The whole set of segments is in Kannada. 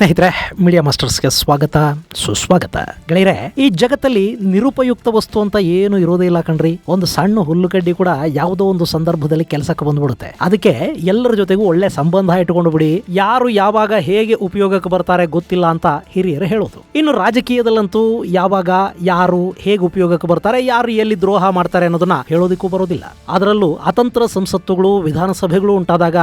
ಸ್ನೇಹಿತರೆ ಮೀಡಿಯಾ ಮಾಸ್ಟರ್ಸ್ಗೆ ಸ್ವಾಗತ, ಸುಸ್ವಾಗತ. ಗೆಳೆಯರೆ, ಈ ಜಗತ್ತಲ್ಲಿ ನಿರುಪಯುಕ್ತ ವಸ್ತು ಅಂತ ಏನು ಇರೋದೇ ಇಲ್ಲ ಕಣ್ರಿ. ಒಂದು ಸಣ್ಣ ಹುಲ್ಲುಗಡ್ಡಿ ಕೂಡ ಯಾವುದೋ ಒಂದು ಸಂದರ್ಭದಲ್ಲಿ ಕೆಲಸಕ್ಕೆ ಬಂದ್ಬಿಡುತ್ತೆ. ಅದಕ್ಕೆ ಎಲ್ಲರ ಜೊತೆಗೂ ಒಳ್ಳೆ ಸಂಬಂಧ ಇಟ್ಕೊಂಡು ಬಿಡಿ. ಯಾರು ಯಾವಾಗ ಹೇಗೆ ಉಪಯೋಗಕ್ಕೆ ಬರ್ತಾರೆ ಗೊತ್ತಿಲ್ಲ ಅಂತ ಹಿರಿಯರು ಹೇಳೋದು. ಇನ್ನು ರಾಜಕೀಯದಲ್ಲಂತೂ ಯಾವಾಗ ಯಾರು ಹೇಗೆ ಉಪಯೋಗಕ್ಕೆ ಬರ್ತಾರೆ, ಯಾರು ಎಲ್ಲಿ ದ್ರೋಹ ಮಾಡ್ತಾರೆ ಅನ್ನೋದನ್ನ ಹೇಳೋದಿಕ್ಕೂ ಬರೋದಿಲ್ಲ. ಅದರಲ್ಲೂ ಅತಂತ್ರ ಸಂಸತ್ತುಗಳು, ವಿಧಾನಸಭೆಗಳು ಉಂಟಾದಾಗ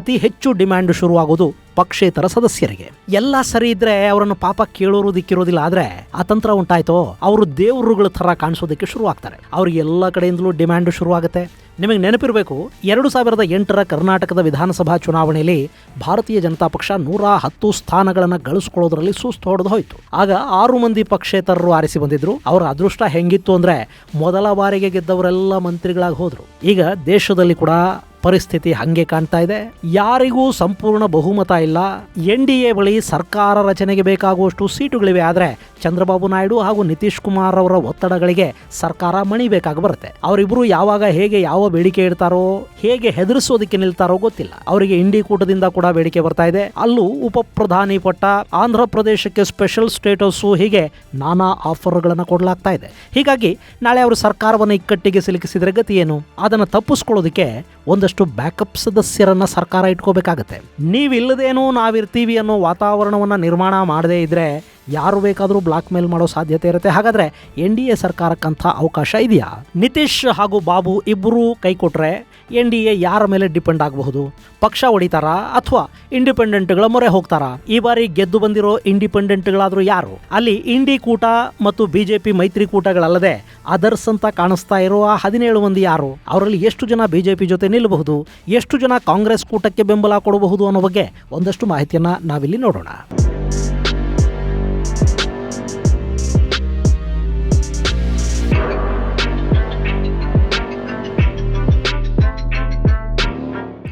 ಅತಿ ಹೆಚ್ಚು ಡಿಮ್ಯಾಂಡ್ ಶುರುವಾಗೋದು ಪಕ್ಷೇತರ ಸದಸ್ಯರಿಗೆ. ಎಲ್ಲ ಸರಿ ಇದ್ರೆ ಅವರನ್ನು ಪಾಪ ಕೇಳೋರು ದಿಕ್ಕಿರೋದಿಲ್ಲ ಆದ್ರೆ ತಂತ್ರ ಉಂಟಾಯ್ತೋ, ಅವರು ದೇವರುಗಳ ತರ ಕಾಣಿಸೋದಕ್ಕೆ ಶುರು ಆಗ್ತಾರೆ ಅವ್ರಿಗೆ ಎಲ್ಲ ಕಡೆಯಿಂದಲೂ ಡಿಮ್ಯಾಂಡ್ ಶುರು ಆಗುತ್ತೆ ನಿಮಗೆ ನೆನಪಿರಬೇಕು, ಎರಡು ಸಾವಿರದ ಎಂಟರ ಕರ್ನಾಟಕದ ವಿಧಾನಸಭಾ ಚುನಾವಣೆಯಲ್ಲಿ ಭಾರತೀಯ ಜನತಾ ಪಕ್ಷ ನೂರ ಹತ್ತು ಸ್ಥಾನಗಳನ್ನು ಗಳಿಸ್ಕೊಳ್ಳೋದ್ರಲ್ಲಿ ಸುಸ್ತು ಹೊಡೆದು ಹೋಯಿತು. ಆಗ ಆರು ಮಂದಿ ಪಕ್ಷೇತರರು ಆರಿಸಿ ಬಂದಿದ್ರು. ಅವರ ಅದೃಷ್ಟ ಹೆಂಗಿತ್ತು ಅಂದ್ರೆ ಮೊದಲ ಬಾರಿಗೆ ಗೆದ್ದವರೆಲ್ಲ ಮಂತ್ರಿಗಳಾಗಿ ಹೋದರು. ಈಗ ದೇಶದಲ್ಲಿ ಕೂಡ ಪರಿಸ್ಥಿತಿ ಹಂಗೆ ಕಾಣ್ತಾ ಇದೆ. ಯಾರಿಗೂ ಸಂಪೂರ್ಣ ಬಹುಮತ ಇಲ್ಲ. ಎನ್ ಡಿ ಎ ಬಳಿ ಸರ್ಕಾರ ರಚನೆಗೆ ಬೇಕಾಗುವಷ್ಟು ಸೀಟುಗಳಿವೆ. ಆದರೆ ಚಂದ್ರಬಾಬು ನಾಯ್ಡು ಹಾಗೂ ನಿತೀಶ್ ಕುಮಾರ್ ಅವರ ಒತ್ತಡಗಳಿಗೆ ಸರ್ಕಾರ ಮಣಿಬೇಕಾಗಿ ಬರುತ್ತೆ. ಅವರಿಬ್ಬರು ಯಾವಾಗ ಹೇಗೆ ಯಾವ ಬೇಡಿಕೆ ಇಡ್ತಾರೋ, ಹೇಗೆ ಹೆದರಿಸೋದಕ್ಕೆ ನಿಲ್ತಾರೋ ಗೊತ್ತಿಲ್ಲ. ಅವರಿಗೆ ಇಂಡಿ ಕೂಟದಿಂದ ಕೂಡ ಬೇಡಿಕೆ ಬರ್ತಾ ಇದೆ. ಅಲ್ಲೂ ಉಪ ಪ್ರಧಾನಿ ಪಟ್ಟ ಆಂಧ್ರ ಪ್ರದೇಶಕ್ಕೆ ಸ್ಪೆಷಲ್ ಸ್ಟೇಟಸ್ಸು ಹೀಗೆ ನಾನಾ ಆಫರ್ಗಳನ್ನು ಕೊಡಲಾಗ್ತಾ ಇದೆ. ಹೀಗಾಗಿ ನಾಳೆ ಅವರು ಸರ್ಕಾರವನ್ನು ಇಕ್ಕಟ್ಟಿಗೆ ಸಿಲುಕಿಸಿದ್ರೆ ಗತಿ ಏನು? ಅದನ್ನು ತಪ್ಪಿಸ್ಕೊಳ್ಳೋದಕ್ಕೆ ಒಂದಷ್ಟು ಬ್ಯಾಕಪ್ ಸದಸ್ಯರನ್ನ ಸರ್ಕಾರ ಇಟ್ಕೋಬೇಕಾಗತ್ತೆ. ನೀವಿಲ್ಲದೇನೋ ನಾವಿರ್ತೀವಿ ಅನ್ನೋ ವಾತಾವರಣವನ್ನ ನಿರ್ಮಾಣ ಮಾಡದೇ ಇದ್ರೆ ಯಾರು ಬೇಕಾದರೂ ಬ್ಲಾಕ್ ಮೇಲ್ ಮಾಡೋ ಸಾಧ್ಯತೆ ಇರುತ್ತೆ. ಹಾಗಾದರೆ ಎನ್ ಡಿ ಎ ಸರ್ಕಾರಕ್ಕಂಥ ಅವಕಾಶ ಇದೆಯಾ? ನಿತೀಶ್ ಹಾಗೂ ಬಾಬು ಇಬ್ಬರೂ ಕೈ ಕೊಟ್ಟರೆ ಎನ್ ಡಿ ಎ ಯಾರ ಮೇಲೆ ಡಿಪೆಂಡ್ ಆಗಬಹುದು? ಪಕ್ಷ ಹೊಡಿತಾರಾ ಅಥವಾ ಇಂಡಿಪೆಂಡೆಂಟ್ಗಳ ಮೊರೆ ಹೋಗ್ತಾರಾ? ಈ ಬಾರಿ ಗೆದ್ದು ಬಂದಿರೋ ಇಂಡಿಪೆಂಡೆಂಟ್ಗಳಾದರೂ ಯಾರು? ಅಲ್ಲಿ ಇಂಡಿ ಕೂಟ ಮತ್ತು ಬಿಜೆಪಿ ಮೈತ್ರಿಕೂಟಗಳಲ್ಲದೆ ಅದರ್ಸ್ ಅಂತ ಕಾಣಿಸ್ತಾ ಆ ಹದಿನೇಳು ಮಂದಿ ಯಾರು? ಅವರಲ್ಲಿ ಎಷ್ಟು ಜನ ಬಿಜೆಪಿ ಜೊತೆ ನಿಲ್ಲಬಹುದು ಎಷ್ಟು ಜನ ಕಾಂಗ್ರೆಸ್ ಕೂಟಕ್ಕೆ ಬೆಂಬಲ ಕೊಡಬಹುದು ಅನ್ನೋ ಬಗ್ಗೆ ಒಂದಷ್ಟು ಮಾಹಿತಿಯನ್ನ ನಾವಿಲ್ಲಿ ನೋಡೋಣ.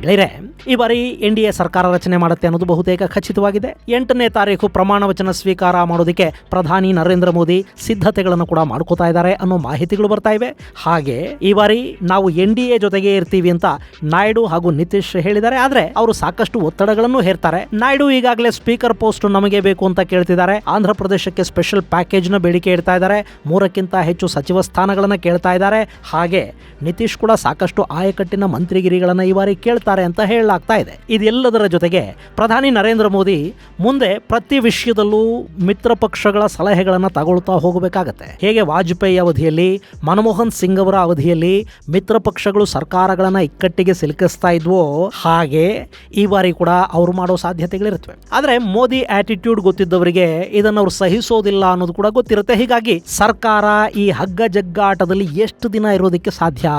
ಗೆಳೆಯರೆ ಈ ಬಾರಿ ಎನ್ ಸರ್ಕಾರ ರಚನೆ ಮಾಡುತ್ತೆ ಅನ್ನೋದು ಬಹುತೇಕ ಖಚಿತವಾಗಿದೆ. ಎಂಟನೇ ತಾರೀಕು ಪ್ರಮಾಣ ವಚನ ಸ್ವೀಕಾರ ಮಾಡೋದಕ್ಕೆ ಪ್ರಧಾನಿ ನರೇಂದ್ರ ಮೋದಿ ಸಿದ್ಧತೆಗಳನ್ನು ಕೂಡ ಮಾಡ್ಕೋತಾ ಇದ್ದಾರೆ ಅನ್ನೋ ಮಾಹಿತಿಗಳು ಬರ್ತಾ ಇವೆ. ಹಾಗೆ ಈ ಬಾರಿ ನಾವು ಎನ್ ಜೊತೆಗೆ ಇರ್ತೀವಿ ಅಂತ ನಾಯ್ಡು ಹಾಗೂ ನಿತೀಶ್ ಹೇಳಿದ್ದಾರೆ. ಆದ್ರೆ ಅವರು ಸಾಕಷ್ಟು ಒತ್ತಡಗಳನ್ನು ಹೇರ್ತಾರೆ. ನಾಯ್ಡು ಈಗಾಗಲೇ ಸ್ಪೀಕರ್ ಪೋಸ್ಟ್ ನಮಗೆ ಬೇಕು ಅಂತ ಕೇಳ್ತಿದ್ದಾರೆ. ಆಂಧ್ರ ಪ್ರದೇಶಕ್ಕೆ ಸ್ಪೆಷಲ್ ಪ್ಯಾಕೇಜ್ನ ಬೇಡಿಕೆ ಇಡ್ತಾ ಇದ್ದಾರೆ. ಮೂರಕ್ಕಿಂತ ಹೆಚ್ಚು ಸಚಿವ ಸ್ಥಾನಗಳನ್ನು ಕೇಳ್ತಾ ಇದ್ದಾರೆ. ಹಾಗೆ ನಿತೀಶ್ ಕೂಡ ಸಾಕಷ್ಟು ಆಯಕಟ್ಟಿನ ಮಂತ್ರಿಗಿರಿಗಳನ್ನು ಈ ಬಾರಿ ಕೇಳ್ತಾರೆ ಅಂತ ಹೇಳಲಾಗ್ತಾ ಇದೆ. ಇದೆಲ್ಲದರ ಜೊತೆಗೆ ಪ್ರಧಾನಿ ನರೇಂದ್ರ ಮೋದಿ ಮುಂದೆ ಪ್ರತಿ ವಿಷಯದಲ್ಲೂ ಮಿತ್ರ ಪಕ್ಷಗಳ ಸಲಹೆಗಳನ್ನ ತಗೊಳ್ತಾ ಹೋಗಬೇಕಾಗತ್ತೆ. ಹೇಗೆ ವಾಜಪೇಯಿ ಅವಧಿಯಲ್ಲಿ, ಮನಮೋಹನ್ ಸಿಂಗ್ ಅವರ ಅವಧಿಯಲ್ಲಿ ಮಿತ್ರ ಪಕ್ಷಗಳು ಸರ್ಕಾರಗಳನ್ನ ಇಕ್ಕಟ್ಟಿಗೆ ಸಿಲುಕಿಸ್ತಾ ಇದ್ವೋ ಹಾಗೆ ಈ ಬಾರಿ ಕೂಡ ಅವರು ಮಾಡೋ ಸಾಧ್ಯತೆಗಳಿರುತ್ತವೆ. ಆದರೆ ಮೋದಿ ಆಟಿಟ್ಯೂಡ್ ಗೊತ್ತಿದ್ದವರಿಗೆ ಇದನ್ನು ಅವರು ಸಹಿಸೋದಿಲ್ಲ ಅನ್ನೋದು ಕೂಡ ಗೊತ್ತಿರುತ್ತೆ. ಹೀಗಾಗಿ ಸರ್ಕಾರ ಈ ಹಗ್ಗ ಜಗ್ಗಾಟದಲ್ಲಿ ಎಷ್ಟು ದಿನ ಇರೋದಕ್ಕೆ ಸಾಧ್ಯ?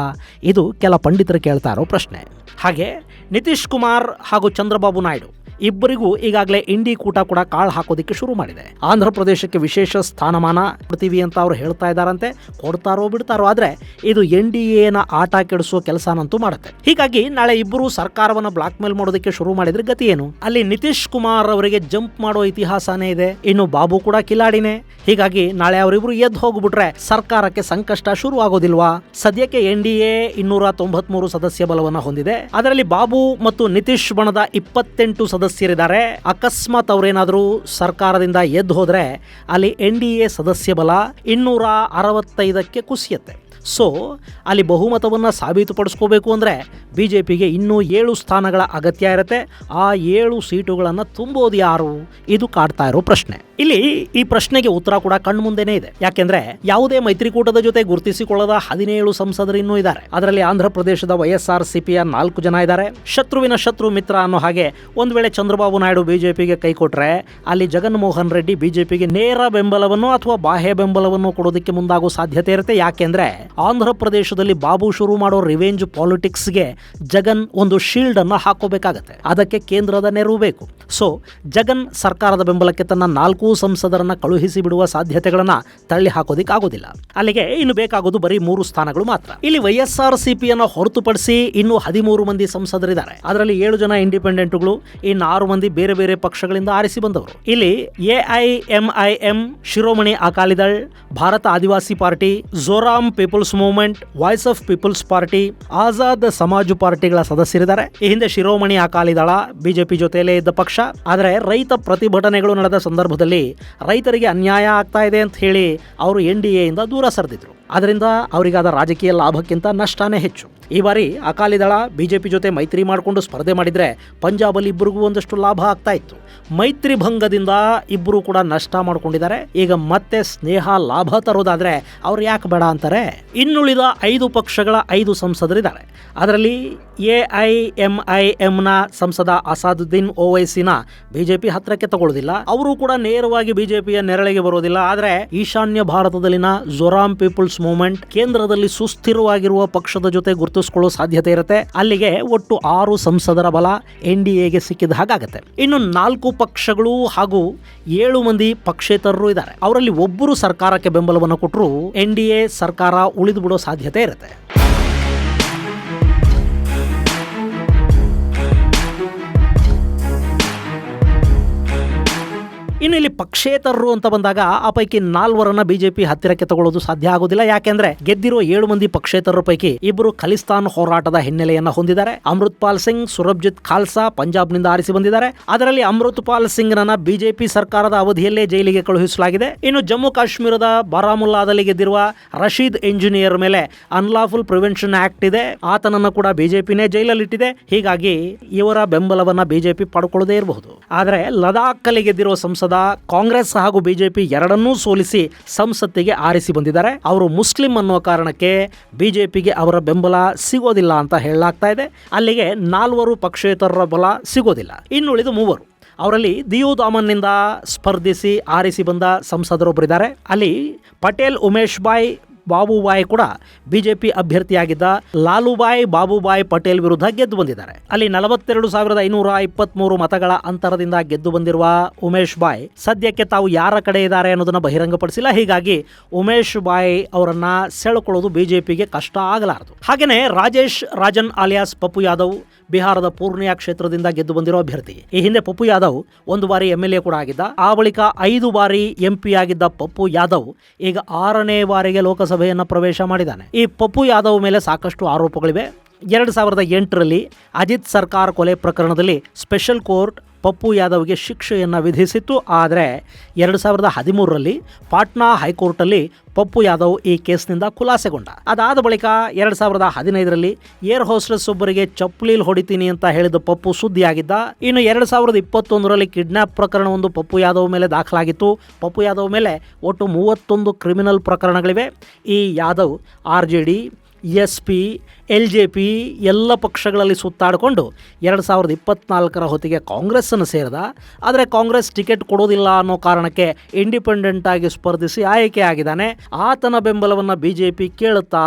ಇದು ಕೆಲ ಪಂಡಿತರು ಕೇಳ್ತಾ ಇರೋ ಪ್ರಶ್ನೆ. ಹಾಗೆ ನಿತೀಶ್ ಕುಮಾರ್ ಹಾಗೂ ಚಂದ್ರಬಾಬು ನಾಯ್ಡು. ಇಬ್ಬರಿಗೂ ಈಗಾಗಲೇ ಇಂಡಿ ಕೂಟ ಕೂಡ ಕಾಳು ಹಾಕೋದಿಕ್ಕೆ ಶುರು ಮಾಡಿದೆ. ಆಂಧ್ರ ಪ್ರದೇಶಕ್ಕೆ ವಿಶೇಷ ಸ್ಥಾನಮಾನ ಕೊಡ್ತೀವಿ ಅಂತ ಅವ್ರು ಹೇಳ್ತಾ ಇದ್ದಾರಂತೆ. ಕೊಡ್ತಾರೋ ಬಿಡ್ತಾರೋ ಆದ್ರೆ ಇದು ಎನ್ ಡಿ ಎನ ಆಟ ಕೆಡಿಸುವ ಕೆಲಸನಂತೂ ಮಾಡುತ್ತೆ. ಹೀಗಾಗಿ ನಾಳೆ ಇಬ್ಬರು ಸರ್ಕಾರವನ್ನ ಬ್ಲಾಕ್ ಮೇಲ್ ಮಾಡೋದಕ್ಕೆ ಶುರು ಮಾಡಿದ್ರೆ ಗತಿ ಏನು? ಅಲ್ಲಿ ನಿತೀಶ್ ಕುಮಾರ್ ಅವರಿಗೆ ಜಂಪ್ ಮಾಡೋ ಇತಿಹಾಸನೇ ಇದೆ. ಇನ್ನು ಬಾಬು ಕೂಡ ಕಿಲಾಡಿನೇ. ಹೀಗಾಗಿ ನಾಳೆ ಅವರಿಬ್ರು ಎದ್ದು ಹೋಗ್ಬಿಟ್ರೆ ಸರ್ಕಾರಕ್ಕೆ ಸಂಕಷ್ಟ ಶುರು ಆಗೋದಿಲ್ವಾ ಸದ್ಯಕ್ಕೆ ಎನ್ ಡಿ ಎ ಇನ್ನೂರ ತೊಂಬತ್ಮೂರು ಸದಸ್ಯ ಬಲವನ್ನ ಹೊಂದಿದೆ. ಅದರಲ್ಲಿ ಬಾಬು ಮತ್ತು ನಿತೀಶ್ ಬಣದ ಇಪ್ಪತ್ತೆಂಟು ಸದಸ್ಯರಿದ್ದಾರೆ ಅಕಸ್ಮಾತ್ ಅವರೇನಾದರೂ ಸರ್ಕಾರದಿಂದ ಎದ್ದು ಹೋದ್ರೆ ಅಲ್ಲಿ ಎನ್ ಡಿ ಎ ಸದಸ್ಯ ಬಲ ಇನ್ನೂರ ಅರವತ್ತೈದಕ್ಕೆ ಕುಸಿಯುತ್ತೆ. ಸೊ, ಅಲ್ಲಿ ಬಹುಮತವನ್ನು ಸಾಬೀತುಪಡಿಸ್ಕೋಬೇಕು ಅಂದರೆ ಬಿ ಜೆ ಪಿಗೆ ಇನ್ನೂ ಏಳು ಸ್ಥಾನಗಳ ಅಗತ್ಯ ಇರುತ್ತೆ. ಆ ಏಳು ಸೀಟುಗಳನ್ನು ತುಂಬೋದು ಯಾರು? ಇದು ಕಾಡ್ತಾ ಇರೋ ಪ್ರಶ್ನೆ. ಇಲ್ಲಿ ಈ ಪ್ರಶ್ನೆಗೆ ಉತ್ತರ ಕೂಡ ಕಣ್ಮುಂದೆನೇ ಇದೆ. ಯಾಕೆಂದ್ರೆ ಯಾವುದೇ ಮೈತ್ರಿಕೂಟದ ಜೊತೆ ಗುರುತಿಸಿಕೊಳ್ಳದ ಹದಿನೇಳು ಸಂಸದರು ಇನ್ನೂ ಇದ್ದಾರೆ. ಅದರಲ್ಲಿ ಆಂಧ್ರ ಪ್ರದೇಶದ ವೈಎಸ್ಆರ್ ಸಿಪಿಯ ನಾಲ್ಕು ಜನ ಇದ್ದಾರೆ. ಶತ್ರುವಿನ ಶತ್ರು ಮಿತ್ರ ಅನ್ನೋ ಹಾಗೆ ಒಂದು ವೇಳೆ ಚಂದ್ರಬಾಬು ನಾಯ್ಡು ಬಿಜೆಪಿಗೆ ಕೈ ಕೊಟ್ರೆ ಅಲ್ಲಿ ಜಗನ್ಮೋಹನ್ ರೆಡ್ಡಿ ಬಿಜೆಪಿಗೆ ನೇರ ಬೆಂಬಲವನ್ನು ಅಥವಾ ಬಾಹ್ಯ ಬೆಂಬಲವನ್ನು ಕೊಡೋದಕ್ಕೆ ಮುಂದಾಗೋ ಸಾಧ್ಯತೆ ಇರುತ್ತೆ. ಯಾಕೆಂದ್ರೆ ಆಂಧ್ರ ಪ್ರದೇಶದಲ್ಲಿ ಬಾಬು ಶುರು ಮಾಡೋ ರಿವೆಂಜ್ ಪಾಲಿಟಿಕ್ಸ್ಗೆ ಜಗನ್ ಒಂದು ಶೀಲ್ಡ್ ಅನ್ನು ಹಾಕೋಬೇಕಾಗತ್ತೆ. ಅದಕ್ಕೆ ಕೇಂದ್ರದ ನೆರವು ಬೇಕು. ಸೊ, ಜಗನ್ ಸರ್ಕಾರದ ಬೆಂಬಲಕ್ಕೆ ತನ್ನ ನಾಲ್ಕು ಸಂಸದರನ್ನ ಕಳುಹಿಸಿ ಬಿಡುವ ಸಾಧ್ಯತೆಗಳನ್ನ ತಳ್ಳಿ ಹಾಕೋದಿಕ್ ಆಗೋದಿಲ್ಲ ಅಲ್ಲಿಗೆ ಇನ್ನು ಬೇಕಾಗೋದು ಬರೀ ಮೂರು ಸ್ಥಾನಗಳು ಮಾತ್ರ. ಇಲ್ಲಿ ವೈಎಸ್ಆರ್ ಸಿಪಿಯನ್ನು ಹೊರತುಪಡಿಸಿ ಇನ್ನು ಹದಿಮೂರು ಮಂದಿ ಸಂಸದರಿದ್ದಾರೆ. ಅದರಲ್ಲಿ ಏಳು ಜನ ಇಂಡಿಪೆಂಡೆಂಟ್ಗಳು, ಇನ್ನು ಆರು ಮಂದಿ ಬೇರೆ ಬೇರೆ ಪಕ್ಷಗಳಿಂದ ಆರಿಸಿ ಬಂದವರು. ಇಲ್ಲಿ AIMIM Shiromani Akali Dal, Bharat Adivasi party Zoram people's people's movement, voice of people's party, Azad Samaj ಪಾರ್ಟಿಗಳ ಸದಸ್ಯರಿದ್ದಾರೆ. ಈ ಹಿಂದೆ ಶಿರೋಮಣಿ ಅಕಾಲಿ ದಳ, ಬಿಜೆಪಿ ಜೊತೆಯಲ್ಲೇ ಇದ್ದ ಪಕ್ಷ. ಆದರೆ ರೈತ ಪ್ರತಿಭಟನೆಗಳು ನಡೆದ ಸಂದರ್ಭದಲ್ಲಿ ರೈತರಿಗೆ ಅನ್ಯಾಯ ಆಗ್ತಾ ಇದೆ ಅಂತ ಹೇಳಿ ಅವರು ಎನ್ ಡಿ ಎಯಿಂದ ದೂರ ಸರಿದಿದ್ರು. ಅದರಿಂದ ಅವರಿಗಾದ ರಾಜಕೀಯ ಲಾಭಕ್ಕಿಂತ ನಷ್ಟನೇ ಹೆಚ್ಚು. ಈ ಬಾರಿ ಅಕಾಲಿ ದಳ ಬಿಜೆಪಿ ಜೊತೆ ಮೈತ್ರಿ ಮಾಡಿಕೊಂಡು ಸ್ಪರ್ಧೆ ಮಾಡಿದರೆ ಪಂಜಾಬಲ್ಲಿ ಇಬ್ಬರಿಗೂ ಒಂದಷ್ಟು ಲಾಭ ಆಗ್ತಾ ಇತ್ತು. ಮೈತ್ರಿ ಭಂಗದಿಂದ ಇಬ್ಬರು ಕೂಡ ನಷ್ಟ ಮಾಡ್ಕೊಂಡಿದ್ದಾರೆ. ಈಗ ಮತ್ತೆ ಸ್ನೇಹ ಲಾಭ ತರೋದಾದ್ರೆ ಅವ್ರು ಯಾಕೆ ಬೇಡ ಅಂತಾರೆ? ಇನ್ನುಳಿದ ಐದು ಪಕ್ಷಗಳ ಐದು ಸಂಸದರಿದ್ದಾರೆ. ಅದರಲ್ಲಿ ಎ ಐ ಎಂ ಐ ಎಂನ ಸಂಸದ ಅಸಾದುದ್ದೀನ್ ಓವೈಸಿನ ಬಿಜೆಪಿ ಹತ್ತಿರಕ್ಕೆ ತಗೊಳ್ಳೋದಿಲ್ಲ. ಅವರು ಕೂಡ ನೇರವಾಗಿ ಬಿಜೆಪಿಯ ನೆರಳಿಗೆ ಬರೋದಿಲ್ಲ. ಆದರೆ ಈಶಾನ್ಯ ಭಾರತದಲ್ಲಿನ ಜೊರಾಮ್ ಪೀಪಲ್ಸ್ ಮೂವ್ಮೆಂಟ್ ಕೇಂದ್ರದಲ್ಲಿ ಸುಸ್ಥಿರವಾಗಿರುವ ಪಕ್ಷದ ಜೊತೆ ಗುರುತಿಸಿಕೊಳ್ಳೋ ಸಾಧ್ಯತೆ ಇರುತ್ತೆ. ಅಲ್ಲಿಗೆ ಒಟ್ಟು ಆರು ಸಂಸದರ ಬಲ ಎನ್ ಡಿ ಎಗೆ ಸಿಕ್ಕಿದ ಹಾಗಾಗತ್ತೆ. ಇನ್ನು ನಾಲ್ಕು ಪಕ್ಷಗಳು ಹಾಗೂ ಏಳು ಮಂದಿ ಪಕ್ಷೇತರರು ಇದ್ದಾರೆ. ಅವರಲ್ಲಿ ಒಬ್ಬರು ಸರ್ಕಾರಕ್ಕೆ ಬೆಂಬಲವನ್ನು ಕೊಟ್ಟರು ಎನ್ ಡಿ ಎ ಸರ್ಕಾರ ಉಳಿದು ಬಿಡೋ ಸಾಧ್ಯತೆ ಇರುತ್ತೆ. ಇನ್ನು ಇಲ್ಲಿ ಪಕ್ಷೇತರರು ಅಂತ ಬಂದಾಗ ಆ ಪೈಕಿ ನಾಲ್ವರನ್ನ ಬಿಜೆಪಿ ಹತ್ತಿರಕ್ಕೆ ತಗೊಳ್ಳೋದು ಸಾಧ್ಯ ಆಗೋದಿಲ್ಲ. ಯಾಕೆಂದ್ರೆ ಗೆದ್ದಿರೋ ಏಳು ಮಂದಿ ಪಕ್ಷೇತರರ ಪೈಕಿ ಇಬ್ಬರು ಖಲಿಸ್ತಾನ್ ಹೋರಾಟದ ಹಿನ್ನೆಲೆಯನ್ನ ಹೊಂದಿದ್ದಾರೆ. ಅಮೃತ್ಪಾಲ್ ಸಿಂಗ್, ಸುರಬ್ಜಿತ್ ಖಾಲ್ಸಾ ಪಂಜಾಬ್ನಿಂದ ಆರಿಸಿ ಬಂದಿದ್ದಾರೆ. ಅದರಲ್ಲಿ ಅಮೃತ್ಪಾಲ್ ಸಿಂಗ್ನನ್ನ ಬಿಜೆಪಿ ಸರ್ಕಾರದ ಅವಧಿಯಲ್ಲೇ ಜೈಲಿಗೆ ಕಳುಹಿಸಲಾಗಿದೆ. ಇನ್ನು ಜಮ್ಮು ಕಾಶ್ಮೀರದ ಬಾರಾಮುಲ್ಲಾದಲ್ಲಿ ಗೆದ್ದಿರುವ ರಶೀದ್ ಎಂಜಿನಿಯರ್ ಮೇಲೆ ಅನ್ಲಾಫುಲ್ ಪ್ರಿವೆನ್ಷನ್ ಆಕ್ಟ್ ಇದೆ. ಆತನನ್ನ ಕೂಡ ಬಿಜೆಪಿನೇ ಜೈಲಲ್ಲಿಟ್ಟಿದೆ. ಹೀಗಾಗಿ ಇವರ ಬೆಂಬಲವನ್ನ ಬಿಜೆಪಿ ಪಡ್ಕೊಳ್ಳದೇ ಇರಬಹುದು. ಆದರೆ ಲದಾಖ್ ಗೆದ್ದಿರುವ ಸಂಸದ ಕಾಂಗ್ರೆಸ್ ಹಾಗೂ ಬಿಜೆಪಿ ಎರಡನ್ನೂ ಸೋಲಿಸಿ ಸಂಸತ್ತಿಗೆ ಆರಿಸಿ ಬಂದಿದ್ದಾರೆ. ಅವರು ಮುಸ್ಲಿಂ ಅನ್ನೋ ಕಾರಣಕ್ಕೆ ಬಿಜೆಪಿಗೆ ಅವರ ಬೆಂಬಲ ಸಿಗೋದಿಲ್ಲ ಅಂತ ಹೇಳಲಾಗ್ತಾ ಇದೆ. ಅಲ್ಲಿಗೆ ನಾಲ್ವರು ಪಕ್ಷೇತರರ ಬಲ ಸಿಗೋದಿಲ್ಲ. ಇನ್ನುಳಿದು ಮೂವರು. ಅವರಲ್ಲಿ ದಿಯೋದಾಮನ್ನಿಂದ ಸ್ಪರ್ಧಿಸಿ ಆರಿಸಿ ಬಂದ ಸಂಸದರೊಬ್ಬರಿದ್ದಾರೆ. ಅಲ್ಲಿ ಪಟೇಲ್ ಉಮೇಶ್ ಬಾಯ್ ಬಾಬುಬಾಯಿ ಕೂಡ ಬಿಜೆಪಿ ಅಭ್ಯರ್ಥಿಯಾಗಿದ್ದ ಲಾಲುಬಾಯ್ ಬಾಬುಬಾಯ್ ಪಟೇಲ್ ವಿರುದ್ಧ ಗೆದ್ದು ಬಂದಿದ್ದಾರೆ. ಅಲ್ಲಿ ನಲವತ್ತೆರಡು ಸಾವಿರದ ಐನೂರ ಇಪ್ಪತ್ಮೂರು ಮತಗಳ ಅಂತರದಿಂದ ಗೆದ್ದು ಬಂದಿರುವ ಉಮೇಶ್ ಬಾಯ್ ಸದ್ಯಕ್ಕೆ ತಾವು ಯಾರ ಕಡೆ ಇದ್ದಾರೆ ಅನ್ನೋದನ್ನು ಬಹಿರಂಗಪಡಿಸಿಲ್ಲ. ಹೀಗಾಗಿ ಉಮೇಶ್ ಬಾಯ್ ಅವರನ್ನ ಸೆಳ್ಕೊಳ್ಳೋದು ಬಿಜೆಪಿಗೆ ಕಷ್ಟ ಆಗಲಾರದು. ಹಾಗೆಯೇ ರಾಜೇಶ್ ರಾಜನ್ ಆಲಿಯಾಸ್ ಪಪ್ಪು ಯಾದವ್ ಬಿಹಾರದ ಪೂರ್ಣಿಯಾ ಕ್ಷೇತ್ರದಿಂದ ಗೆದ್ದು ಬಂದಿರೋ ಅಭ್ಯರ್ಥಿ. ಈ ಹಿಂದೆ ಪಪ್ಪು ಯಾದವ್ ಒಂದು ಬಾರಿ ಎಂಎಲ್ಎ ಕೂಡ ಆಗಿದ್ದ, ಆ ಬಳಿಕ ಐದು ಬಾರಿ ಎಂಪಿ ಆಗಿದ್ದ ಪಪ್ಪು ಯಾದವ್ ಈಗ ಆರನೇ ಬಾರಿಗೆ ಲೋಕಸಭೆಯನ್ನು ಪ್ರವೇಶ ಮಾಡಿದ್ದಾನೆ. ಈ ಪಪ್ಪು ಯಾದವ್ ಮೇಲೆ ಸಾಕಷ್ಟು ಆರೋಪಗಳಿವೆ. ಎರಡು ಸಾವಿರದ ಎಂಟರಲ್ಲಿ ಅಜಿತ್ ಸರ್ಕಾರ ಕೊಲೆ ಪ್ರಕರಣದಲ್ಲಿ ಸ್ಪೆಷಲ್ ಕೋರ್ಟ್ ಪಪ್ಪು ಯಾದವ್ಗೆ ಶಿಕ್ಷೆಯನ್ನು ವಿಧಿಸಿತ್ತು. ಆದರೆ ಎರಡು ಸಾವಿರದ ಹದಿಮೂರರಲ್ಲಿ ಪಾಟ್ನಾ ಹೈಕೋರ್ಟಲ್ಲಿ ಪಪ್ಪು ಯಾದವ್ ಈ ಕೇಸ್ನಿಂದ ಖುಲಾಸೆಗೊಂಡ. ಅದಾದ ಬಳಿಕ ಎರಡು ಸಾವಿರದ ಹದಿನೈದರಲ್ಲಿ ಏರ್ ಹೋಸ್ಟೆಸ್ ಒಬ್ಬರಿಗೆ ಚಪ್ಪಲಿಲ್ ಹೊಡಿತೀನಿ ಅಂತ ಹೇಳಿದ ಪಪ್ಪು ಸುದ್ದಿಯಾಗಿದ್ದ. ಇನ್ನು ಎರಡು ಸಾವಿರದ ಇಪ್ಪತ್ತೊಂದರಲ್ಲಿ ಕಿಡ್ನಾಪ್ ಪ್ರಕರಣವೊಂದು ಪಪ್ಪು ಯಾದವ್ ಮೇಲೆ ದಾಖಲಾಗಿತ್ತು. ಪಪ್ಪು ಯಾದವ್ ಮೇಲೆ ಒಟ್ಟು ಮೂವತ್ತೊಂದು ಕ್ರಿಮಿನಲ್ ಪ್ರಕರಣಗಳಿವೆ. ಈ Yadav R J D, S P L J P ಎಲ್ಲ ಪಕ್ಷಗಳಲ್ಲಿ ಸುತ್ತಾಡಿಕೊಂಡು ಎರಡು ಸಾವಿರದ ಇಪ್ಪತ್ನಾಲ್ಕರ ಹೊತ್ತಿಗೆ ಕಾಂಗ್ರೆಸ್ಸನ್ನು ಸೇರಿದ. ಆದರೆ ಕಾಂಗ್ರೆಸ್ ಟಿಕೆಟ್ ಕೊಡೋದಿಲ್ಲ ಅನ್ನೋ ಕಾರಣಕ್ಕೆ ಇಂಡಿಪೆಂಡೆಂಟ್ ಆಗಿ ಸ್ಪರ್ಧಿಸಿ ಆಯ್ಕೆ ಆಗಿದ್ದಾನೆ. ಆತನ ಬೆಂಬಲವನ್ನು ಬಿ ಜೆ ಪಿ ಕೇಳುತ್ತಾ?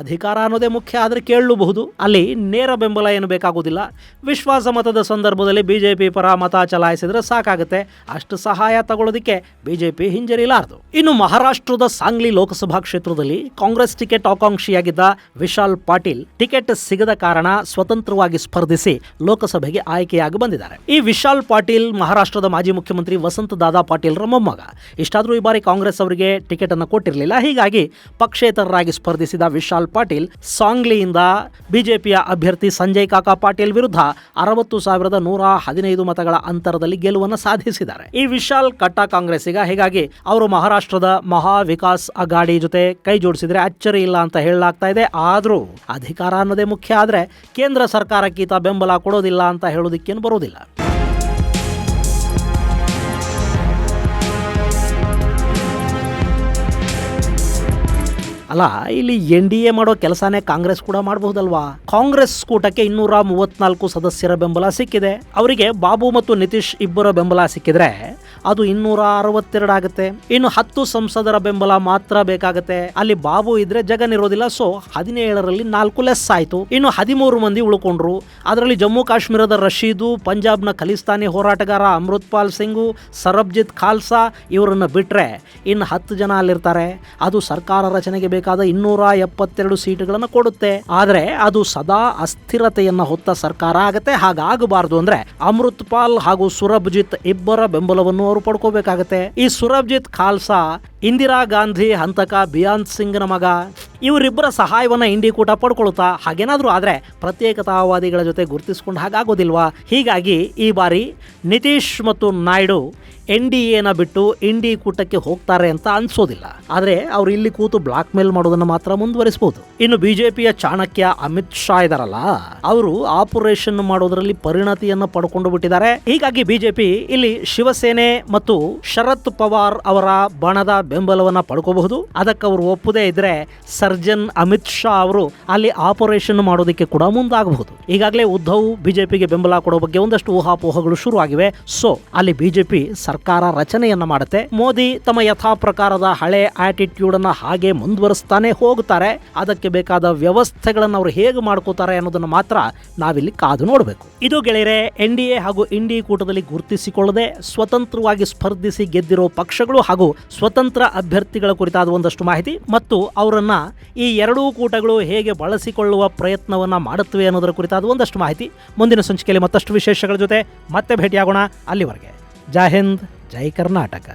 ಅಧಿಕಾರ ಅನ್ನೋದೇ ಮುಖ್ಯ, ಆದರೆ ಕೇಳಲೂಬಹುದು. ಅಲ್ಲಿ ನೇರ ಬೆಂಬಲ ಏನು ಬೇಕಾಗುವುದಿಲ್ಲ. ವಿಶ್ವಾಸ ಮತದ ಸಂದರ್ಭದಲ್ಲಿ ಬಿ ಜೆ ಪಿ ಪರ ಮತ ಚಲಾಯಿಸಿದ್ರೆ ಸಾಕಾಗುತ್ತೆ. ಅಷ್ಟು ಸಹಾಯ ತಗೊಳ್ಳೋದಕ್ಕೆ ಪಿ ಹಿಂಜರಿಲಾರದು. ಇನ್ನು ಮಹಾರಾಷ್ಟ್ರದ ಸಾಂಗ್ಲಿ ಲೋಕಸಭಾ ಕ್ಷೇತ್ರದಲ್ಲಿ ಕಾಂಗ್ರೆಸ್ ಟಿಕೆಟ್ ಆಕಾಂಕ್ಷಿಯಾಗಿದ್ದ ವಿಶಾಲ್ ಪಾಟೀಲ್ ಟಿಕೆಟ್ ಸಿಗದ ಕಾರಣ ಸ್ವತಂತ್ರವಾಗಿ ಸ್ಪರ್ಧಿಸಿ ಲೋಕಸಭೆಗೆ ಆಯ್ಕೆಯಾಗಿ ಬಂದಿದ್ದಾರೆ. ಈ ವಿಶಾಲ್ ಪಾಟೀಲ್ ಮಹಾರಾಷ್ಟ್ರದ ಮಾಜಿ ಮುಖ್ಯಮಂತ್ರಿ ವಸಂತ ದಾದಾ ಪಾಟೀಲ್ರ ಮೊಮ್ಮಗ. ಇಷ್ಟಾದರೂ ಈ ಬಾರಿ ಕಾಂಗ್ರೆಸ್ ಅವರಿಗೆ ಟಿಕೆಟ್ ಅನ್ನು ಕೊಟ್ಟಿರಲಿಲ್ಲ. ಹೀಗಾಗಿ ಪಕ್ಷೇತರರಾಗಿ ಸ್ಪರ್ಧಿಸಿದ ವಿಶಾಲ್ ಪಾಟೀಲ್ ಸಾಂಗ್ಲಿಯಿಂದ ಬಿಜೆಪಿಯ ಅಭ್ಯರ್ಥಿ ಸಂಜಯ್ ಕಾಕಾ ಪಾಟೀಲ್ ವಿರುದ್ಧ ಅರವತ್ತು ಸಾವಿರದ ನೂರ ಹದಿನೈದು ಮತಗಳ ಅಂತರದಲ್ಲಿ ಗೆಲುವನ್ನು ಸಾಧಿಸಿದ್ದಾರೆ. ಈ ವಿಶಾಲ್ ಕಟ್ಟ ಕಾಂಗ್ರೆಸ್ಸಿಗ. ಹೀಗಾಗಿ ಅವರು ಮಹಾರಾಷ್ಟ್ರದ ಮಹಾ ವಿಕಾಸ್ ಅಗಾಡಿ ಜೊತೆ ಕೈ ಜೋಡಿಸಿದ್ರೆ ಅಚ್ಚರಿ ಇಲ್ಲ ಅಂತ ಹೇಳಲಾಗ್ತಾ ಇದೆ. ಆದರೂ ಅಧಿಕಾರ ಅನ್ನೋದೇ ಮುಖ್ಯ ಆದರೆ ಕೇಂದ್ರ ಸರ್ಕಾರಕ್ಕೆ ಈತ ಬೆಂಬಲ ಕೊಡೋದಿಲ್ಲ ಅಂತ ಹೇಳೋದಕ್ಕೇನು ಬರೋದಿಲ್ಲ. ಅಲ್ಲ, ಇಲ್ಲಿ ಎನ್ ಡಿ ಎ ಮಾಡೋ ಕೆಲಸನೇ ಕಾಂಗ್ರೆಸ್ ಕೂಡ ಮಾಡಬಹುದಲ್ವಾ? ಕಾಂಗ್ರೆಸ್ ಕೂಟಕ್ಕೆ ಇನ್ನೂರ ಮೂವತ್ನಾಲ್ಕು ಸದಸ್ಯರ ಬೆಂಬಲ ಸಿಕ್ಕಿದೆ. ಅವರಿಗೆ ಬಾಬು ಮತ್ತು ನಿತೀಶ್ ಇಬ್ಬರ ಬೆಂಬಲ ಸಿಕ್ಕಿದ್ರೆ ಅದು ಇನ್ನೂರ ಅರವತ್ತೆರಡು ಆಗುತ್ತೆ. ಇನ್ನು ಹತ್ತು ಸಂಸದರ ಬೆಂಬಲ ಮಾತ್ರ ಬೇಕಾಗುತ್ತೆ. ಅಲ್ಲಿ ಬಾಬು ಇದ್ರೆ ಜಗನ್ ಇರೋದಿಲ್ಲ, ಸೊ ಹದಿನೇಳರಲ್ಲಿ ನಾಲ್ಕು ಲೆಸ್ ಆಯ್ತು. ಇನ್ನು ಹದಿಮೂರು ಮಂದಿ ಉಳ್ಕೊಂಡ್ರು. ಅದರಲ್ಲಿ ಜಮ್ಮು ಕಾಶ್ಮೀರದ ರಶೀದು, ಪಂಜಾಬ್ನ ಖಲಿಸ್ತಾನಿ ಹೋರಾಟಗಾರ ಅಮೃತ್ಪಾಲ್ ಸಿಂಗು, ಸರಬ್ಜಿತ್ ಖಾಲ್ಸಾ, ಇವರನ್ನ ಬಿಟ್ರೆ ಇನ್ನು ಹತ್ತು ಜನ ಅಲ್ಲಿರ್ತಾರೆ. ಅದು ಸರ್ಕಾರ ರಚನೆಗೆ ಬೇಕಾದ ಇನ್ನೂರ ಎಪ್ಪತ್ತೆರಡು ಸೀಟುಗಳನ್ನು ಕೊಡುತ್ತೆ. ಆದರೆ ಅದು ಸದಾ ಅಸ್ಥಿರತೆಯನ್ನ ಹೊತ್ತ ಸರ್ಕಾರ ಆಗತ್ತೆ, ಹಾಗಾಗಬಾರದು ಅಂದ್ರೆ ಅಮೃತ್ ಪಾಲ್ ಹಾಗೂ ಸುರಭ್ಜಿತ್ ಇಬ್ಬರ ಬೆಂಬಲವನ್ನು ಅವರು ಪಡ್ಕೋಬೇಕಾಗತ್ತೆ. ಈ ಸುರಭ್ಜಿತ್ ಖಾಲ್ಸಾ ಇಂದಿರಾ ಗಾಂಧಿ, ಹಂತಕ ಬಿಯಾಂತ್ ಸಿಂಗ್ನ ಮಗ. ಇವರಿಬ್ಬರ ಸಹಾಯವನ್ನ ಇಂಡಿ ಕೂಟ ಪಡ್ಕೊಳ್ತಾ ಹಾಗೇನಾದ್ರೂ ಆದ್ರೆ ಪ್ರತ್ಯೇಕತಾವಾದಿಗಳ ಜೊತೆ ಗುರುತಿಸ್ಕೊಂಡು ಹಾಗಾಗೋದಿಲ್ವಾ? ಹೀಗಾಗಿ ಈ ಬಾರಿ ನಿತೀಶ್ ಮತ್ತು ನಾಯ್ಡು ಎನ್ ಡಿ ಎನ ಬಿಟ್ಟು ಇಂಡಿ ಕೂಟಕ್ಕೆ ಹೋಗ್ತಾರೆ ಅಂತ ಅನ್ಸೋದಿಲ್ಲ. ಆದ್ರೆ ಅವ್ರು ಇಲ್ಲಿ ಕೂತು ಬ್ಲಾಕ್ ಮೇಲ್ ಮಾಡೋದನ್ನ ಮಾತ್ರ ಮುಂದುವರಿಸಬಹುದು ಇನ್ನು ಬಿಜೆಪಿಯ ಚಾಣಕ್ಯ ಅಮಿತ್ ಶಾ ಇದಾರಲ್ಲ, ಅವರು ಆಪರೇಷನ್ ಮಾಡೋದ್ರಲ್ಲಿ ಪರಿಣತಿಯನ್ನು ಪಡ್ಕೊಂಡು ಬಿಟ್ಟಿದ್ದಾರೆ. ಹೀಗಾಗಿ ಬಿಜೆಪಿ ಇಲ್ಲಿ ಶಿವಸೇನೆ ಮತ್ತು ಶರದ್ ಪವಾರ್ ಅವರ ಬಣದ ಬೆಂಬಲವನ್ನ ಪಡ್ಕೋಬಹುದು. ಅದಕ್ಕೆ ಅವರು ಒಪ್ಪದೇ ಇದ್ರೆ ಸರ್ಜನ್ ಅಮಿತ್ ಶಾ ಅವರು ಅಲ್ಲಿ ಆಪರೇಷನ್ ಮಾಡೋದಕ್ಕೆ ಕೂಡ ಮುಂದಾಗಬಹುದು. ಈಗಾಗಲೇ ಉದ್ಧವ್ ಬಿಜೆಪಿಗೆ ಬೆಂಬಲ ಕೊಡೋ ಬಗ್ಗೆ ಒಂದಷ್ಟು ಊಹಾಪೋಹಗಳು ಶುರು ಆಗಿವೆ ಸೊ, ಅಲ್ಲಿ ಬಿಜೆಪಿ ಸರ್ಕಾರ ರಚನೆಯನ್ನ ಮಾಡುತ್ತೆ. ಮೋದಿ ತಮ್ಮ ಯಥಾ ಪ್ರಕಾರದ ಹಳೆ ಆಟಿಟ್ಯೂಡ್ ಅನ್ನ ಹಾಗೆ ಮುಂದುವರಿಸ್ತಾನೆ ಹೋಗುತ್ತಾರೆ. ಅದಕ್ಕೆ ಬೇಕಾದ ವ್ಯವಸ್ಥೆಗಳನ್ನು ಅವರು ಹೇಗೆ ಮಾಡ್ಕೋತಾರೆ ಅನ್ನೋದನ್ನ ಮಾತ್ರ ನಾವಿಲ್ಲಿ ಕಾದು ನೋಡಬೇಕು. ಇದು ಗೆಳೆಯರೆ, ಎನ್ ಡಿ ಎ ಹಾಗೂ ಇಂಡಿ ಕೂಟದಲ್ಲಿ ಗುರುತಿಸಿಕೊಳ್ಳದೆ ಸ್ವತಂತ್ರವಾಗಿ ಸ್ಪರ್ಧಿಸಿ ಗೆದ್ದಿರೋ ಪಕ್ಷಗಳು ಹಾಗೂ ಸ್ವತಂತ್ರ ಅಭ್ಯರ್ಥಿಗಳ ಕುರಿತಾದ ಒಂದಷ್ಟು ಮಾಹಿತಿ ಮತ್ತು ಅವರನ್ನು ಈ ಎರಡೂ ಕೂಟಗಳು ಹೇಗೆ ಬಳಸಿಕೊಳ್ಳುವ ಪ್ರಯತ್ನವನ್ನು ಮಾಡುತ್ತವೆ ಅನ್ನೋದರ ಕುರಿತಾದ ಒಂದಷ್ಟು ಮಾಹಿತಿ ಮುಂದಿನ ಸಂಚಿಕೆಯಲ್ಲಿ ಮತ್ತಷ್ಟು ವಿಶೇಷಗಳ ಜೊತೆ ಮತ್ತೆ ಭೇಟಿಯಾಗೋಣ ಅಲ್ಲಿವರೆಗೆ. ಜೈ ಹಿಂದ್, ಜೈ ಕರ್ನಾಟಕ.